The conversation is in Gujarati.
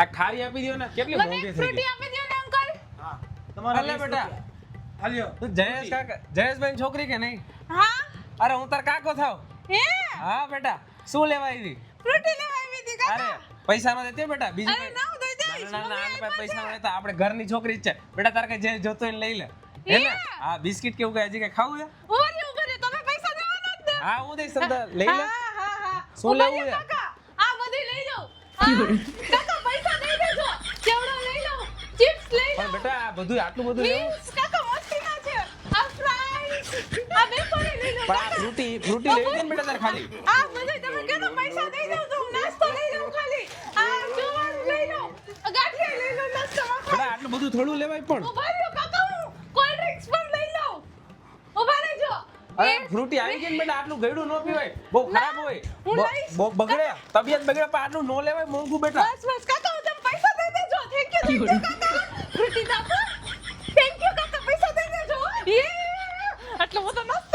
આ ખારી આપી દો ને કેટલી મોંઘી થઈ ફ્રૂટી ગઈ. આપી દો ને અંકલ? હા. તમારા લે બેટા. હાલ્યો. તું જયેશ કાકા જયેશભાઈ છોકરી કે નહીં? હા. અરે હું તાર કાકો થાવ. હે? હા બેટા. શું લેવા આવી? ફ્રૂટી લેવા આવી હતી અરે પૈસા નો દેતે બેટા બીજું અરે ના હું દઈ દઈશ. ના, ના, ના, પાસે. નો લેતા આપણે ઘરની છોકરી જ છે. બેટા તારે કઈ જે જોતો હોય એને લઈ લે. હે? ને. હા બિસ્કિટ કેવું કે હજી કે ખાવું છે? રહ્યો, ઊભા તમે પૈસા દેવાના જ ને હા હું દઈશ તમ લઈ લે. હા, હા, હા. શું લેવું છે? કાકા. આ બધી લઈ જાઓ. હા. કાકા, પૈસા દઈ દેજો. ચેવડો લઈ લઉં. ચિપ્સ લઈ પણ લઉં. બેટા આ બધું આટલું બધું લેવું કાકા, મસ્તીના છે. આ fries. આ વેફર લઈ લઉં, પણ આ ફ્રૂટી ફ્રૂટી લેવી છે ને બેટા તારે ખાલી આ બધું તમે કહો પૈસા દઈ દઉં તો નાસ્તો લઈ લઉં ખાલી. આ જુવાર લઈ લઉં. ગાંઠિયા લઈ લઉં નાસ્તામાં બેટા આટલું બધું થોડું લેવાય પણ ઊભા રહ્યો, કાકા, હું cold drinks પણ લઈ લઉં. ઊભા રહેજો. અરે ફ્રૂટી આવી ગઈ ને બેટા આટલું ગયડું ન પીવાય બહુ ખરાબ હોય બગડે તબિયત બગડે પણ આટલું ન લેવાય મોંઘું બેટા બસ બસ કાકા તમે પૈસા દઈ દેજો થેન્ક યુ થેન્ક યુ કાકા Saklama da nasıl